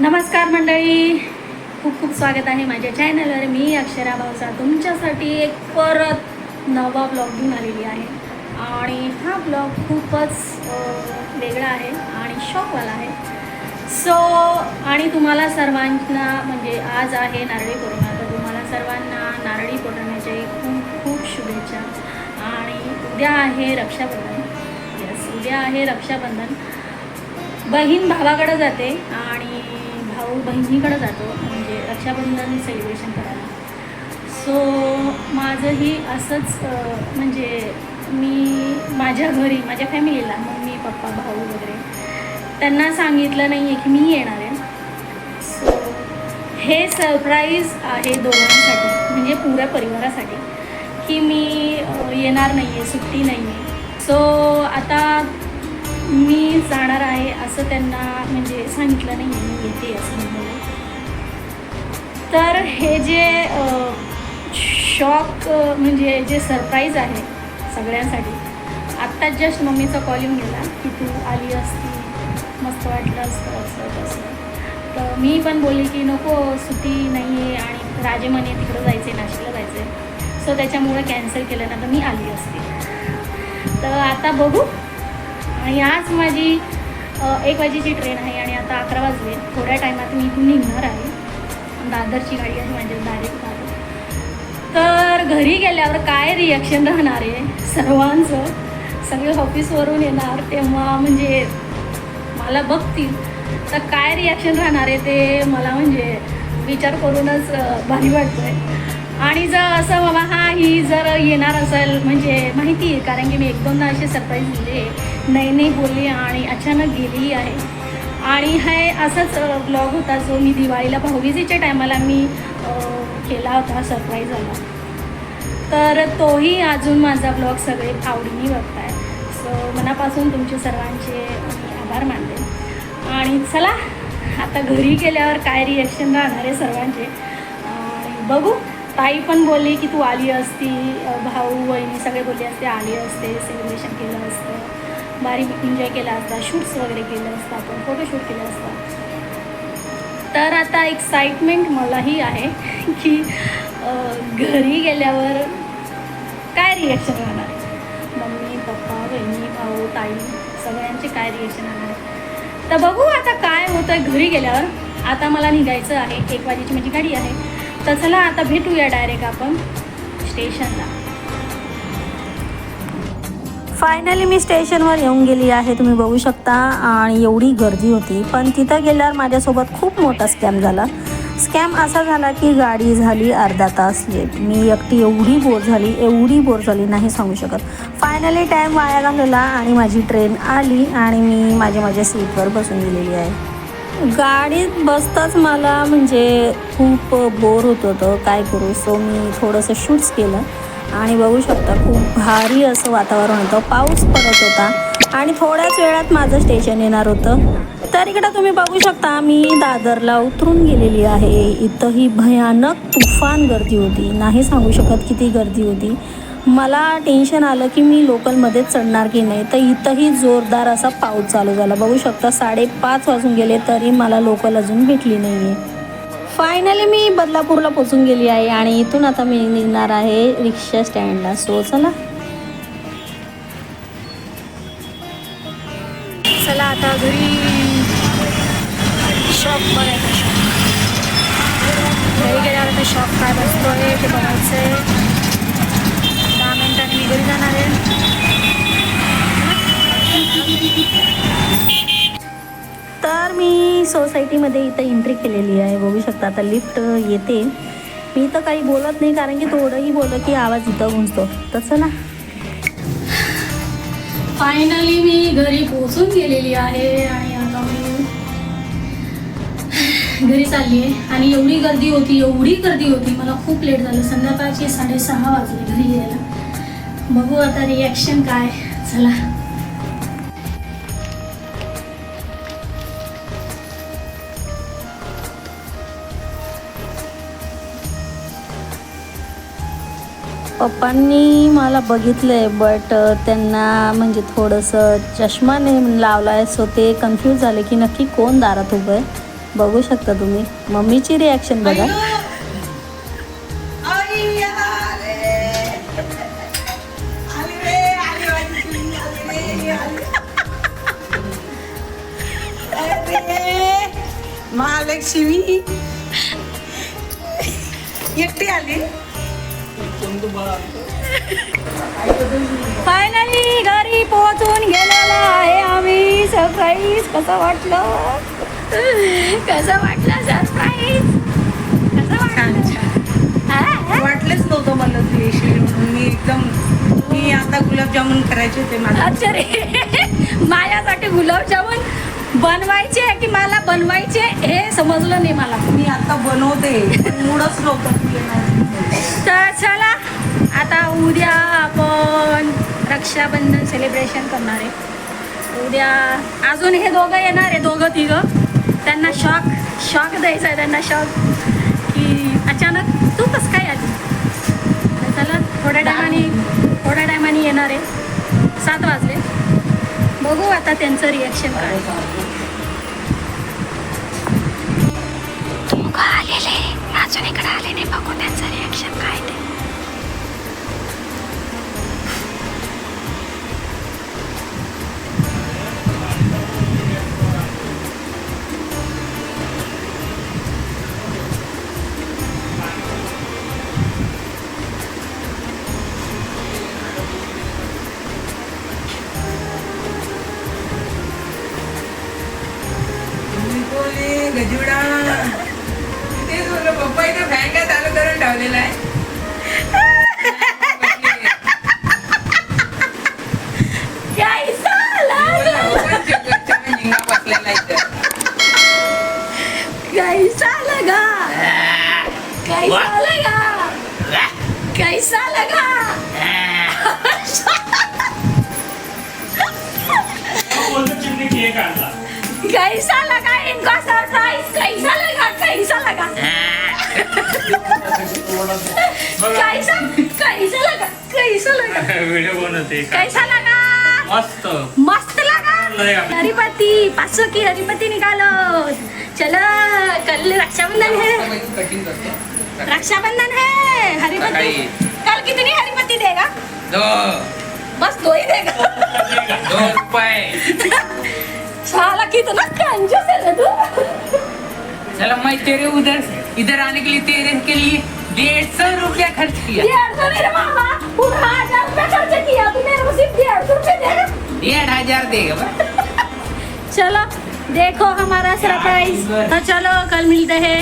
नमस्कार मंडळी. खूप खूप स्वागत आहे माझ्या चॅनलवर मी अक्षरा भावसा तुमच्यासाठी एक परत नवा ब्लॉग घेऊन आलेली आहे. आणि हा ब्लॉग खूपच वेगळा आहे आणि शॉकवाला आहे. सो आणि तुम्हाला सर्वांना म्हणजे आज आहे नारळी पौर्णिमा तर तुम्हाला सर्वांना नारळी पौर्णिमेच्या खूप खूप शुभेच्छा. आणि उद्या आहे रक्षाबंधन. येस उद्या आहे रक्षाबंधन. बहीण भावाकडं जाते आणि भाऊ बहिणीकडं जातो म्हणजे रक्षाबंधन सेलिब्रेशन करायला. सो माझंही असंच म्हणजे मी माझ्या घरी माझ्या फॅमिलीला मम्मी पप्पा भाऊ वगैरे त्यांना सांगितलं नाही आहे की मी येणार आहे. सो हे सरप्राईज आहे दोघांसाठी म्हणजे पुऱ्या परिवारासाठी की मी येणार नाही आहे सुट्टी नाही आहे सो आता मी जाणार आहे असं त्यांना म्हणजे सांगितलं नाही मी येते असं म्हणून तर हे जे शॉक म्हणजे जे सरप्राईज आहे सगळ्यांसाठी आत्ताच जस्ट मम्मीचा कॉल येऊन गेला की तू आली असती मस्त वाटलं असतं असं तसं. तर मी पण बोलली की नको सुट्टी नाही आहे आणि राजे म्हणे तिकडं जायचं आहे नाशिकला जायचं आहे सो त्याच्यामुळे कॅन्सल केलं ना तर मी आली असते. तर आता बघू. आणि आज माझी एक वाजेची ट्रेन आहे आणि आता अकरा वाजले. थोड्या टायमात मी इथून निघणार आहे. दादरची गाडी आहे माझ्या डायरेक्ट दादर तर घरी गेल्यावर काय रिॲक्शन राहणार आहे? सर्वांचं. सगळे ऑफिसवरून येणार तेव्हा म्हणजे मला बघतील. तर काय रिॲक्शन राहणार आहे ते मला म्हणजे विचार करूनच भारी वाटतं आहे आणि जर असं बाबा हा ही जर येणार असेल म्हणजे माहिती आहे कारण की मी एक दोनदा असे सरप्राईज दिले. नाही नाही बोलली आणि अचानक गेलेली आहे. आणि हे असाच ब्लॉग होता जो मी दिवाळीला भाऊबीजेच्या टायमाला मी केला होता सरप्राईज आला तर तोही अजून माझा ब्लॉग सगळे आवडीने बघताय. सो मनापासून तुमचे सर्वांचे मी आभार मानते. आणि चला आता घरी गेल्यावर काय रिॲक्शन राहणार आहे सर्वांचे. बघू. ताई पण बोलली की तू आली असती भाऊ वहिनी सगळे बोलले असते आली असते सेलिब्रेशन केलं असतं. भारी एन्जॉय केला असता शूट्स वगैरे केलं असता आपण फोटोशूट केलं असता. तर आता एक्साइटमेंट मलाही आहे की घरी गेल्यावर काय रिॲक्शन राहणार? आहे मम्मी पप्पा बहिणी भाऊ ताई सगळ्यांचे काय रिॲक्शन राहणार? आहे तर बघू आता काय होतं आहे घरी गेल्यावर. आता मला निघायचं आहे एक वाजेची माझी गाडी आहे. तर चला आता भेटूया डायरेक्ट आपण स्टेशनला फायनली मी स्टेशनवर येऊन गेली आहे. तुम्ही बघू शकता. आणि एवढी गर्दी होती. पण तिथं गेल्यावर माझ्यासोबत खूप मोठा स्कॅम झाला. स्कॅम असा झाला की गाडी झाली अर्धा तास. लेट मी एकटी एवढी बोर झाली एवढी बोर झाली नाही सांगू शकत. फायनली टाईम वाया घालवला आणि माझी ट्रेन आली आणि मी माझ्या माझ्या सीटवर बसून गेलेली आहे. गाडीत बसताच मला म्हणजे खूप बोर होत होतं. काय करू? सो मी थोडंसं शूट्स केलं. आणि बघू शकता खूप भारी असं वातावरण होतं. पाऊस पडत होता. आणि थोड्याच वेळात माझं स्टेशन येणार होतं. तर इकडं तुम्ही बघू शकता मी दादरला उतरून गेलेली आहे. इथंही भयानक तुफान गर्दी होती. नाही सांगू शकत किती गर्दी होती. मला टेन्शन आलं की मी लोकलमध्ये चढणार की नाही. तर इथंही जोरदार असा पाऊस चालू झाला. बघू शकता साडेपाच वाजून गेले तरी मला लोकल अजून भेटली नाही आहे फायनली मी बदलापूरला पोचून गेली आहे आणि इथून आता मी निघणार आहे रिक्षा स्टँडला. सो चला. चला आता घरी. शॉप बघायचा. शॉप घरी गेल्यावर आता शॉप काय बसतोय ते बघायचं आहे दहा मिनिटांनी मी घरी जाणार आहे. तर मी सोसायटीमध्ये इथं एंट्री केलेली आहे. बघू शकता आता लिफ्ट येते. मी तर काही बोलत नाही कारण की थोडंही बोललं की आवाज इथं गुंजतो. तसं ना? फायनली मी घरी पोचून गेलेली आहे आणि आता मी घरी चालली आहे. आणि एवढी गर्दी होती एवढी गर्दी होती मला खूप लेट झालं. संध्याकाळचे साडेसहा वाजले घरी यायला. बघू आता रिॲक्शन काय? चला. पप्पांनी मला बघितलं आहे बट त्यांना म्हणजे थोडंसं चष्मा नाही लावला आहे सो ते कन्फ्यूज झाले की नक्की कोण दारात उभं आहे? बघू शकता तुम्ही. मम्मीची रिॲक्शन बघा. महालक्ष्मी. एकटी आली? फायनली घरी पोहोचून गेलेलो आहे आम्ही. सरप्राईज कसं वाटलं? कसं वाटलं? सरप्राईज कसं वाटलं? हा? वाटलंच नव्हतं मला तू येशील म्हणून. मी एकदम मी आता गुलाबजामुन करायचे होते मला अच्छा रे. माझ्यासाठी गुलाबजामुन बनवायचे की मला बनवायचे हे समजलं नाही मला. मी आता बनवते मूडच नव्हतं. तू येणार. तर चला आता उद्या आपण रक्षाबंधन सेलिब्रेशन करणार आहे. उद्या अजून हे दोघं येणार आहे दोघं तिघं. त्यांना शॉक शॉक द्यायचा आहे त्यांना शॉक की अचानक तू कसं काय आली? तर चला थोड्या टायमाने थोड्या टायमाने येणार आहे. सात वाजले. बघू आता त्यांचं रिॲक्शन काय अजून आले नाही बघू त्यांचं रिॲक्शन काय ते कैसा लगा? कैसा लगा कैसा लगा इनका सरप्राइज कैसा लगा? कैसा लगा? कैसा? कैसा लगा? कैसा लगा? व्हिडिओ बनवते कैसा लगा? मस्त. मस्त लगा? हरिपति पासों की? हरिपति निकालो चलो कल रक्षाबंधन है. कटिंग करतो. रक्षाबंधन है हरिपति। सकाळी. कल कितनी हरिपति देगा? दो। बस दो ही देगा। दो रुपये साला कितना कंजूस है तू। चलो मैं तेरे उधर इधर आने के लिए तेरे के लिए डेढ़ सौ रुपया खर्च किया। डेढ़ सौ मेरे मामा पूरा हज़ार रुपया खर्च किया तू मेरे को सिर्फ़ डेढ़ सौ रुपये देगा डेढ़ हज़ार देगा चलो देखो हमारा सरप्राइज़ तो चलो कल मिलते हैं।